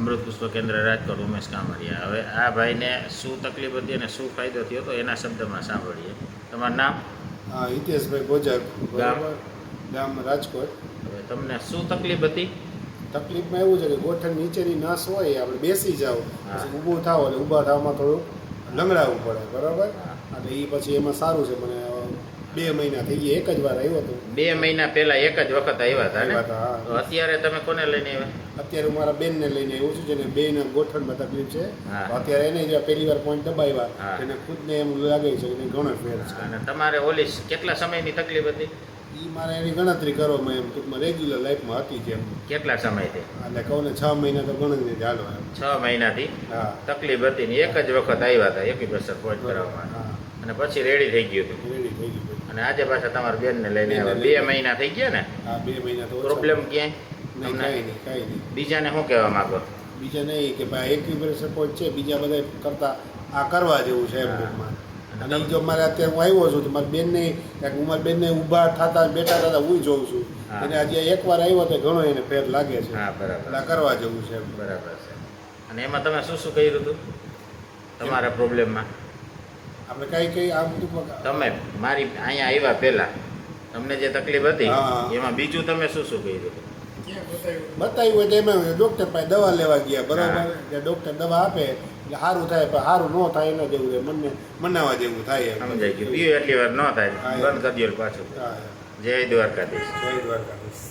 અમૃત પુષ્પ કેન્દ્ર રાજકોટ ઉમેશ કામરિયા. હવે આ ભાઈને શું તકલીફ હતી અને શું ફાયદો થયો તો એના શબ્દમાં સાંભળીએ. તમારું નામ? હિતેશભાઈ ગામ? બરાબર. ગામ રાજકોટ. હવે તમને શું તકલીફ હતી? તકલીફમાં એવું છે કે ગોઠણ નીચેની નસ હોય આપણે બેસી જાઓ ઊભું થાવ એટલે ઊભા થવામાં થોડું લંગડાવવું પડે. બરાબર. એટલે એ પછી એમાં સારું છે. મને બે મહિના થઈ ગયા એક જ વાર આવ્યો હતો. બે મહિના પહેલા એક જ વખત આવ્યા હતા ને? અત્યારે તમે કોને લઈને આવ્યા? અત્યારે મારા બેનને લઈને આવ્યો છું જેને બેને ગોઠણમાં તકલીફ છે. અત્યારે એને જે પહેલી વાર પોઈન્ટ. દબાવ્યા. એને ખુદને એમ લાગે છે કે ઘણો ફેર છે. અને તમારે ઓલી કેટલા સમયની તકલીફ હતી? એ મારે એની ગણતરી કરવામાં એમ ટૂંકમાં રેગ્યુલર લાઈફમાં હતી જેમ કેટલા સમયથી? એટલે કહું ને છ મહિના તો ગણતરી એમ. છ મહિનાથી હા. તકલીફ હતી ને એક જ વખત આવ્યા હતા એક્યુપ્રેશર પોઈન્ટ કરવામાં. અને પછી રેડી થઈ ગયું હતું? રેડી થઈ ગયું. અને આજે પાછા તમારા બેનને લઈને આવ્યા. બે મહિના થઈ ગયા ને? હા બે મહિના તો પ્રોબ્લેમ ક્યાંય? નહીં કાંઈ નહીં કાંઈ નહીં. બીજાને શું કહેવા માંગો? બીજા નહીં કે ભાઈ એક્યુપ્રેશર સપોર્ટ છે બીજા બધા કરતા આ કરવા જેવું છે એમ. ટૂંકમાં. અને જો મારે અત્યારે હું આવ્યો છું તો મારી બેનને કાંઈક હું મારી બેનને ઊભા થતા બેઠા થતા હું જોઉં છું. અને આજે એકવાર આવ્યો તો ઘણો એને ફેર લાગે છે. હા બરાબર. આ કરવા જેવું છે બરાબર છે. અને એમાં તમે શું શું કર્યું હતું? તમારા પ્રોબ્લેમમાં આપણે કઈ કઈ આમ બધું તમે મારી અહીંયા આવ્યા પહેલા. તમને જે તકલીફ હતી એમાં બીજું તમે શું શું કર્યું? બતાવ્યું હોય તો એમાં ડૉક્ટર પાસે દવા લેવા ગયા બરાબર? જે ડૉક્ટર દવા આપે એટલે સારું થાય પણ સારું ન થાય એના જેવું છે મને મનાવા જેવું થાય. સમજાઈ ગયું. પીવું એટલી વાર ન થાય. બંધ કરી દો પાછું. જય દ્વારકાધીશ. જય દ્વારકાધીશ.